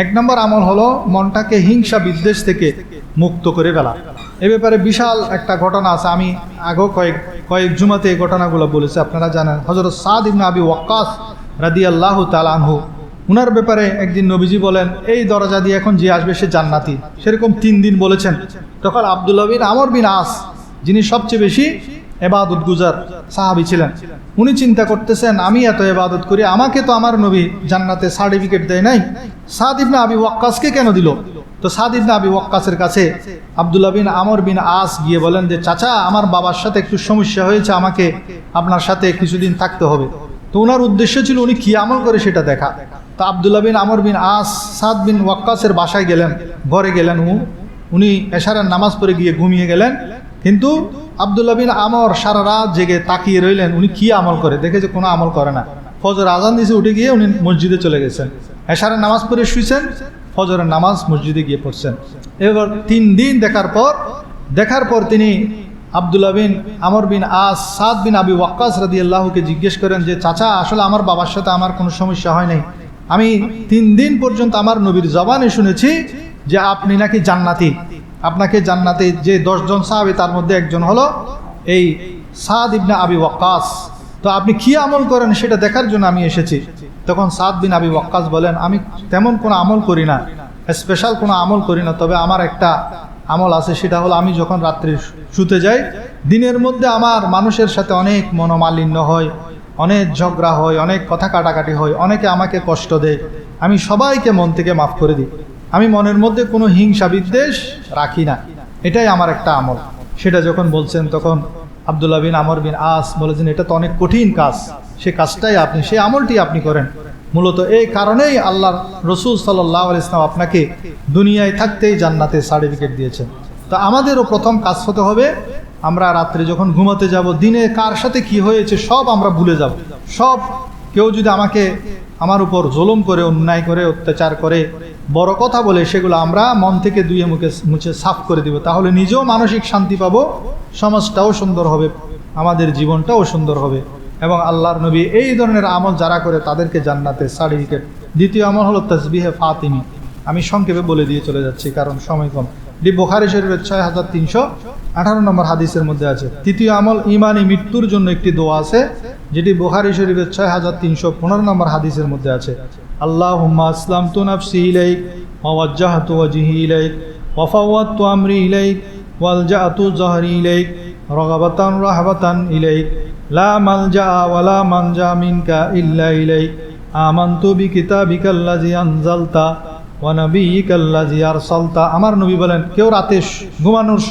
এক নম্বর আমল হলো মনটাকে হিংসা বিদ্বেষ থেকে মুক্ত করে ফেলা। এ ব্যাপারে বিশাল একটা ঘটনা আছে। আমি আগেও কয়েক কয়েক জুমাতে এই ঘটনাগুলো বলেছি, আপনারা জানেন। হজরত সাদ ইবনা আবি ওয়াক্কাস রাদি আল্লাহ তালানহু উনার ব্যাপারে একদিন নবীজি বলেন, এই দরজা দিয়ে এখন যে আসবে সে জান্নাতি। সেরকম তিন দিন বলেছেন। তখন আবদুল্লাহ বিন আমর বিন আস, যিনি সবচেয়ে বেশি এবাদত গুজার সাহাবি ছিলেন। উনি চিন্তা করতেছেন, আমি এত এবাদত করি, আমাকে তো আমার নবী জান্নাতে সার্টিফিকেট দেয় নাই। সাদ ইবনা আবি ওয়াক্কাসকে কেন দিল? তো সাদ ইবনা আবি ওয়াক্কাসের কাছে আবদুল্লাহ বিন আমর বিন আস গিয়ে বলেন যে, চাচা, আমার বাবার সাথে একটু সমস্যা হয়েছে, আমাকে আপনার সাথে কিছুদিন থাকতে হবে। তো ওনার উদ্দেশ্য ছিল, উনি কি আমল করে সেটা দেখা। তো আবদুল্লাহ বিন আমর বিন আস, সাদ বিন ওয়াক্কাসের বাসায় গেলেন, ঘরে গেলেন উনি এশারের নামাজ পড়ে গিয়ে ঘুমিয়ে গেলেন। কিন্তু আবদুল্লাহ বিন আমর সারা রাত জেগে তাকিয়ে রইলেন। উনি কি আমল করে? দেখে যে কোনো আমল করে না। ফজর আজান দিছে, উঠে গিয়ে উনি মসজিদে চলে গেছেন। এশারের নামাজ পড়ে শুয়েছেন ফজরের নামাজ মসজিদে গিয়ে পড়ছেন। এবার তিন দিন দেখার পর দেখার পর তিনি আবদুল্লাহ বিন আমর বিন আস, সাদ বিন আবি ওয়াক্কাস রাদি আল্লাহকে জিজ্ঞেস করেন যে, চাচা, আসলে আমার বাবার সাথে আমার কোনো সমস্যা হয় নাই? আমি তিন দিন পর্যন্ত আমার নবীর জবানে শুনেছি যে, আপনি নাকি জান্নাতি। আপনাকে জান্নাতে যে দশজন সাহাবি, তার মধ্যে একজন হলো এই সাদ ইবনা আবি ওয়াক্কাস। তো আপনি কি আমল করেন সেটা দেখার জন্য আমি এসেছি। তখন সাদ বিন আবি ওয়াক্কাস বলেন, আমি তেমন কোনো আমল করি না স্পেশাল কোনো আমল করি না, তবে আমার একটা আমল আছে, সেটা হলো আমি যখন রাত্রি শুতে যাই, দিনের মধ্যে আমার মানুষের সাথে অনেক মনোমালিন্য হয়, অনেক ঝগড়া হয়, অনেক কথা কাটাকাটি হয়, অনেকে আমাকে কষ্ট দেয়। আমি সবাইকে মন থেকে মাফ করে দিই। আমি মনের মধ্যে কোনো হিংসা বিদ্বেষ রাখি না। এটাই আমার একটা আমল। সেটা যখন বলছেন তখন আবদুল্লাহ বিন আমর বিন আস বলেছেন, এটা তো অনেক কঠিন কাজ। সে কাজটাই আপনি সেই আমলটি আপনি করেন। মূলত এই কারণেই আল্লাহ রসুল সাল্লাহ ইসলাম আপনাকে দুনিয়ায় থাকতেই জান্নাতে সার্টিফিকেট দিয়েছেন। তো আমাদেরও প্রথম কাজ হতে হবে, আমরা রাত্রে যখন ঘুমাতে যাব, দিনে কার সাথে কি হয়েছে সব আমরা ভুলে যাব। সব কেউ যদি আমাকে আমার উপর জুলুম করে, অন্যায় করে, অত্যাচার করে, বড় কথা বলে সেগুলো আমরা মন থেকে দুয়ে মুখে মুছে সাফ করে দিব, তাহলে নিজেও মানসিক শান্তি পাবো, সমাজটাও সুন্দর হবে, আমাদের জীবনটাও সুন্দর হবে এবং আল্লাহর নবী এই ধরনের আমল যারা করে তাদেরকে জান্নাতে সার্টিফিকেট দ্বিতীয় আমল হলো তসবিহে ফাতিমি। আমি সংক্ষেপে বলে দিয়ে চলে যাচ্ছি, কারণ সময় কম। ডি বোখারি শরীফের ছয় হাজার তিনশো আঠারো নম্বর হাদিসের মধ্যে আছে। তৃতীয় আমল, ইমানি মৃত্যুর জন্য একটি দোয়া আছে। যেটি বোখারি শরীফের ছয় হাজার তিনশো পনেরো নম্বর হাদিসের মধ্যে আছে। আল্লাহ আসলাম তু নাফসি ইলাইক ওয়াজ্জাহ তু ওয়াজিহি ইলাইক, ওয়াফাওয়াত তু আমরি ইলাইক ওয়ালজা তু জহরি ইলাইক, রগাবাতান রাহবাতান ইলাইক, লা মালজা ওয়ালা মানজা মিনকা ইল্লা ইলাইক, আমান্তু বিকিতাবিকাল্লাজি আনজালতা ওয়ানবিকাল্লাজি আরসালতা। আমার নবী বলেন, কেউ রাতে ঘুমানোর,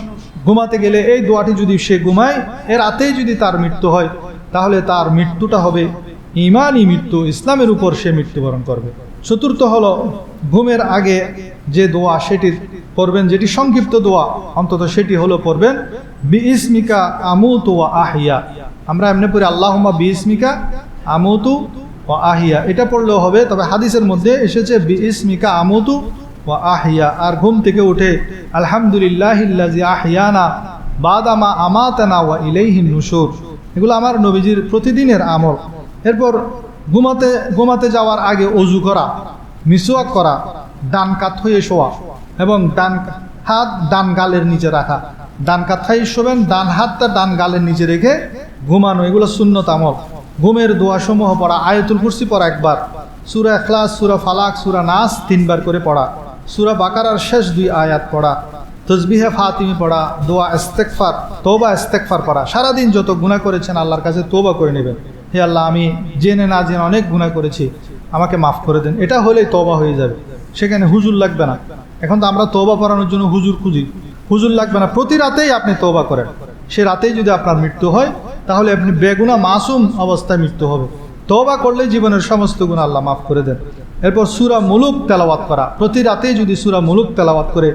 ঘুমাতে গেলে এই দোয়াটি যদি সে ঘুমায়, এ রাতেই যদি তার মৃত্যু হয় তাহলে তার মৃত্যুটা হবে ইমানই মৃত্যু, ইসলামের উপর সে মৃত্যুবরণ করবে। চতুর্থ হলো, ঘুমের আগে যে দোয়া সেটি পড়বেন, যেটি সংক্ষিপ্ত দোয়া, অন্তত সেটি হলো পড়বেন বি ইসমিকা আমুতু ওয়া আহিয়া। আমরা এমনি পড়ি, আল্লাহুম্মা বি ইসমিকা আমুতু ও আহিয়া। এটা পড়লেও হবে, তবে হাদিসের মধ্যে এসেছে বি ইসমিকা আমুতু ও আহিয়া। আর ঘুম থেকে উঠে আলহামদুলিল্লাহ আহিয়ানা বাদামা আমাতানা ওয়া ইলাইহিন নুশুর। এগুলো আমার নবীজির প্রতিদিনের আমল। এরপর ঘুমাতে ঘুমাতে যাওয়ার আগে অজু করা, মিসওয়াক করা, ডান কাত হয়ে শোয়া এবং ডান হাত ডান গালের নিচে রাখা। ডান কাথায় শোবেন, ডান হাতটা ডান গালের নিচে রেখে ঘুমানো, এগুলো শূন্যত আমল। ঘুমের দোয়াসমূহ পড়া, আয়তুল কুরসি পড়া একবার। সুরা এখলাস সুরা ফালাক, সুরা নাস তিনবার করে পড়া। সুরা বাকারার শেষ দুই আয়াত পড়া। তসবিহে ফাতিমি পড়া, দোয়া ইস্তেকফার তোবা ইস্তেকফার পড়া সারাদিন যত গুণা করেছেন আল্লাহর কাছে তোবা করে নেবেন। হে আল্লাহ, আমি জেনে না জেনে অনেক গুণা করেছি, আমাকে মাফ করে দেন। এটা হলেই তোবা হয়ে যাবে। সেখানে হুজুর লাগবে না। এখন তো আমরা তোবা পড়ানোর জন্য হুজুর খুঁজি। হুজুর লাগবে না। প্রতি রাতেই আপনি তোবা করেন। সে রাতেই যদি আপনার মৃত্যু হয়, তাহলে আপনি বেগুনা মাসুম অবস্থায় মৃত্যু হবে। তোবা করলে জীবনের সমস্ত গুণ আল্লাহ মাফ করে দেন। এরপর সুরা মুলুক তেলাওয়াত করা। প্রতি রাতেই যদি সুরা মুলুক তেলাওয়াত করে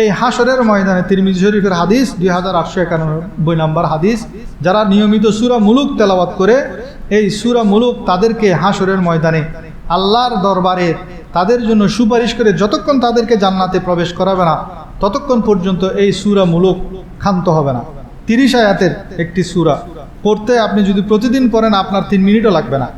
এই হাসরের ময়দানে তিরমিজি শরীফের হাদিস দুই হাজার আটশো একানব্বই নম্বর হাদিস, যারা নিয়মিত সুরা মুলুক তেলাওয়াত করে, এই সুরা মুলুক তাদেরকে হাসরের ময়দানে, আল্লাহর দরবারে তাদের জন্য সুপারিশ করে যতক্ষণ তাদেরকে জান্নাতে প্রবেশ করাবে না, ততক্ষণ পর্যন্ত এই সুরা মুলুক ক্ষান্ত হবে না। তিরিশ আয়াতের একটি সুরা, পড়তে আপনি যদি প্রতিদিন পড়েন আপনার তিন মিনিটও লাগবে না।